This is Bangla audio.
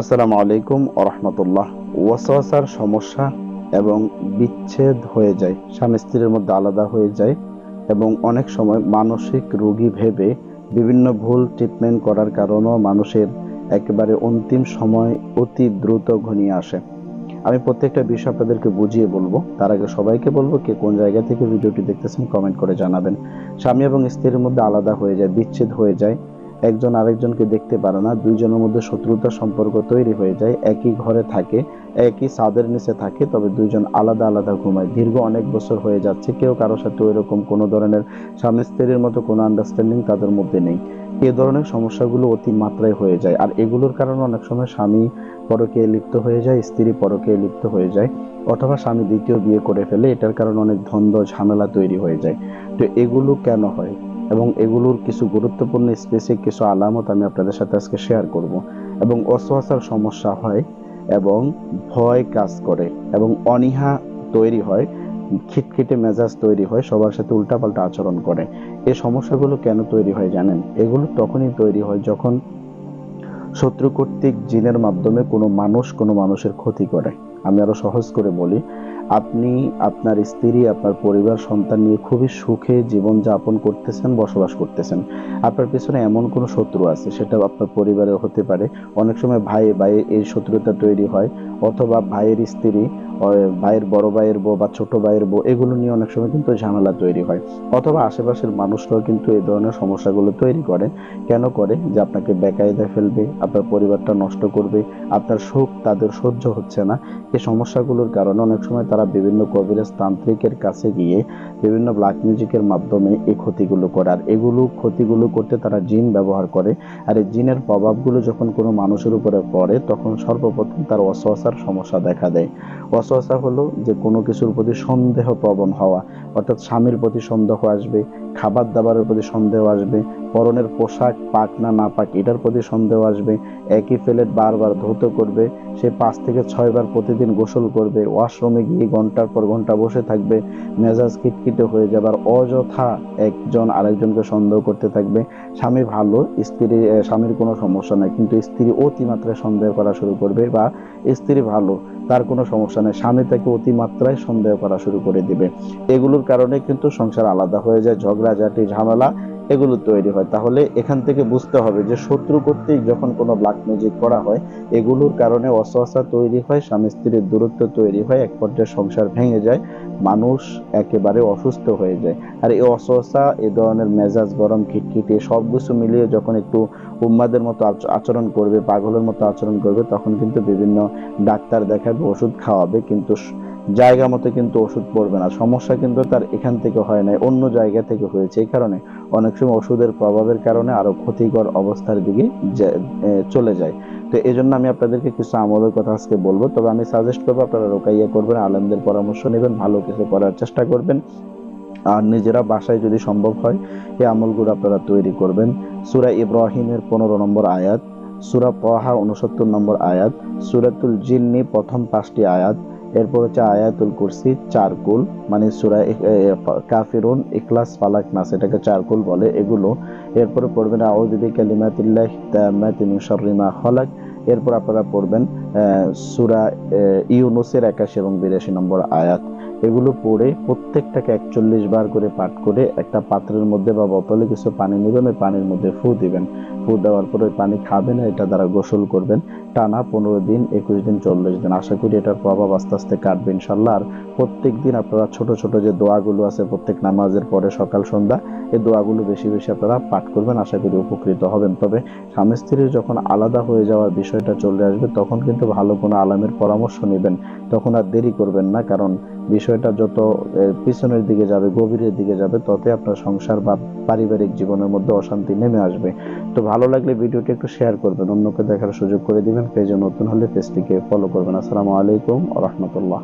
আসসালামু আলাইকুম রহমতুল্লাহ। ওয়াসওয়াসার সমস্যা এবং বিচ্ছেদ হয়ে যায়, স্বামী স্ত্রীর মধ্যে আলাদা হয়ে যায় এবং অনেক সময় মানসিক রোগী ভেবে বিভিন্ন ভুল ট্রিটমেন্ট করার কারণেও মানুষের একেবারে অন্তিম সময় অতি দ্রুত ঘনিয়ে আসে। আমি প্রত্যেকটা বিষয় আপনাদেরকে বুঝিয়ে বলব। তার আগে সবাইকে বলব কে কোন জায়গা থেকে ভিডিওটি দেখতেছেন কমেন্ট করে জানাবেন। স্বামী এবং স্ত্রীর মধ্যে আলাদা হয়ে যায়, বিচ্ছেদ হয়ে যায়। একজন আরেকজনকে দেখতে পারে না, দুইজনের মধ্যে শত্রুতার সম্পর্ক তৈরি হয়ে যায়, একই ঘরে থাকে, একই ছাদের নিচে থাকে, তবে দুইজন আলাদা আলাদা ঘুমায়। দীর্ঘ অনেক বছর হয়ে যাচ্ছে, কেউ কারোর সাথে ওই রকম কোনো ধরনের স্বামী স্ত্রীর মতো কোনো আন্ডারস্ট্যান্ডিং তাদের মধ্যে নেই। এ ধরনের সমস্যাগুলো অতি মাত্রায় হয়ে যায়, আর এগুলোর কারণে অনেক সময় স্বামী পরকে লিপ্ত হয়ে যায়, স্ত্রী পরকে লিপ্ত হয়ে যায়, অথবা স্বামী দ্বিতীয় বিয়ে করে ফেলে, এটার কারণে অনেক ধন্দ ঝামেলা তৈরি হয়ে যায়। তো এগুলো কেন হয়? এবং এগুলোর কিছু গুরুত্বপূর্ণ স্পেসিফিক কিছু আলামত আমি আপনাদের সাথে আজকে শেয়ার করব। এবং অসহসার সমস্যা হয় এবং ভয় কাজ করে এবং অনীহা তৈরি হয়, খিটখিটে মেজাজ তৈরি হয়, সবার সাথে উল্টাপাল্টা আচরণ করে। এই সমস্যাগুলো কেন তৈরি হয় জানেন? এগুলো তখনই তৈরি হয় যখন শত্রু কর্তৃক জিনের মাধ্যমে কোনো মানুষ কোনো মানুষের ক্ষতি করে। আমি আরও সহজ করে বলি, আপনি আপনার স্ত্রী, আপনার পরিবার, সন্তান নিয়ে খুবই সুখে জীবন যাপন করতেছেন, বসবাস করতেছেন। আপনার পেছনে এমন কোনো শত্রু আছে? সেটা আপনার পরিবারে হতে পারে। অনেক সময় ভাই ভাই এই শত্রুতা তৈরি হয়। অথবা ভাইয়ের স্ত্রী ভাইয়ের বড় ভাইয়ের বউ বা ছোট ভাইয়ের বউ, এগুলো নিয়ে অনেক সময় কিন্তু ঝামেলা তৈরি হয়। অথবা আশেপাশের মানুষরাও কিন্তু এই ধরনের সমস্যাগুলো তৈরি করে। কেন করে? যে আপনাকে বেকায়দায় ফেলবে, আপনার পরিবারটা নষ্ট করবে, আপনার সুখ তাদের সহ্য হচ্ছে না। এই সমস্যাগুলোর কারণে অনেক সময় তারা বিভিন্ন কবিরাজ তান্ত্রিকের কাছে গিয়ে বিভিন্ন ব্ল্যাক মিউজিকের মাধ্যমে এই ক্ষতিগুলো করে। আর এগুলো ক্ষতিগুলো করতে তারা জিন ব্যবহার করে। আর এই জিনের প্রভাবগুলো যখন কোনো মানুষের উপরে পড়ে, তখন সর্বপ্রথম তার অসহসার সমস্যা দেখা দেয়। অসহসা হলো যে কোনো কিছুর প্রতি সন্দেহ প্রবণ হওয়া। অর্থাৎ স্বামীর প্রতি সন্দেহ আসবে খাবার দাবারের প্রতি সন্দেহ আসবে, পরনের পোশাক পাক না না পাক, এটার প্রতি সন্দেহ আসবে একই প্লেট বারবার ধৌত করবে, সে পাঁচ থেকে ছয় বার প্রতিদিন গোসল করবে, ওয়াশরুমে গিয়ে ঘণ্টার পর ঘণ্টা বসে থাকবে, মেজাজ খিটখিটে হয়ে যাবার অযথা একজন আরেকজনকে সন্দেহ করতে থাকবে। স্বামী ভালো, স্ত্রী স্বামীর কোনো সমস্যা নাই, কিন্তু স্ত্রী অতিমাত্রায় সন্দেহ করা শুরু করবে বা স্ত্রী ভালো, তার কোনো সমস্যা নেই, স্বামী তাকে অতিমাত্রায় সন্দেহ করা শুরু করে দিবে। এগুলোর কারণে কিন্তু সংসার আলাদা হয়ে যায়, ঝগড়াঝাটি, ঝামেলা এগুলো তৈরি হয়। তাহলে এখান থেকে বুঝতে হবে যে শত্রু কর্তৃক যখন কোনো ব্ল্যাক ম্যাজিক করা হয়, এগুলোর কারণে অসহসা তৈরি হয়, স্বামী স্ত্রীর দূরত্ব তৈরি হয়, এক পর্যায়ে সংসার ভেঙে যায়, মানুষ একেবারে অসুস্থ হয়ে যায়। আর এই অসহসা, এ ধরনের মেজাজ গরম, খিটখিটে, সব কিছু মিলিয়ে যখন একটু উম্মাদের মতো আচরণ করবে, পাগলের মতো আচরণ করবে, তখন কিন্তু বিভিন্ন ডাক্তার দেখাবে, ওষুধ খাওয়াবে, কিন্তু জায়গা মতো কিন্তু ওষুধ পড়বে না। সমস্যা কিন্তু তার এখান থেকে হয় নাই, অন্য জায়গা থেকে হয়েছে। এই কারণে অনেক সময় ওষুধের প্রভাবের কারণে আরও ক্ষতিকর অবস্থার দিকে চলে যায়। তো এই জন্য আমি আপনাদেরকে কিছু আমলের কথা আজকে বলব। তবে আমি সাজেস্ট করব, আপনারা রোকাইয়া করবেন, আলেমদের পরামর্শ নেবেন, ভালো কিছু করার চেষ্টা করবেন। আর নিজেরা বাসায় যদি সম্ভব হয়, এই আমলগুলো আপনারা তৈরি করবেন। সুরা ইব্রাহিমের পনেরো নম্বর আয়াত, সুরা পহা উনসত্তর নম্বর আয়াত, সুরাতুল জিন্নি প্রথম পাঁচটি আয়াত এরপর হচ্ছে আয়াতুল কুরসি চার কুল মানে সুরা কাফিরুন, ইখলাস, ফালাক নাস, এটাকে চার কুল বলে এগুলো। এরপরে পড়বেন আউযুবি কালিমাতিল্লাহ তাম্মাতি মিন শাররি মা খালাক। এরপর আপনারা পড়বেন সুরা ইউনুসের একাশি এবং বিরাশি নম্বর আয়াত। এগুলো পড়ে প্রত্যেকটাকে একচল্লিশ বার করে পাঠ করে একটা পাত্রের মধ্যে বা বোতলে কিছু পানি নেবেন, ওই পানির মধ্যে ফু দিবেন। ফু দেওয়ার পর ওই পানি খাবেন, এটা দ্বারা গোসল করবেন। টানা পনেরো দিন, একুশ দিন, চল্লিশ দিন। আশা করি এটার প্রভাব আস্তে আস্তে কাটবে ইনশাল্লাহ আর প্রত্যেক দিন আপনারা ছোট ছোট যে দোয়াগুলো আছে প্রত্যেক নামাজের পরে সকাল, সন্ধ্যা, এই দোয়াগুলো বেশি বেশি আপনারা পাঠ করবেন। আশা করি উপকৃত হবেন। তবে স্বামী স্ত্রীর যখন আলাদা হয়ে যাওয়ার বিষয়টা চলে আসবে, তখন কিন্তু ভালো কোনো আলামের পরামর্শ নেবেন। তখন আর দেরি করবেন না, কারণ বিষয়টা যত পিছনের দিকে যাবে, গভীরের দিকে যাবে, ততই আপনার সংসার বা পারিবারিক জীবনের মধ্যে অশান্তি নেমে আসবে। তো ভালো লাগলে ভিডিওটি একটু শেয়ার করবেন, অন্যকে দেখার সুযোগ করে দিবেন, পেজে নতুন হলে পেজটিকে ফলো করবেন। আসসালামু আলাইকুম রহমতুল্লাহ।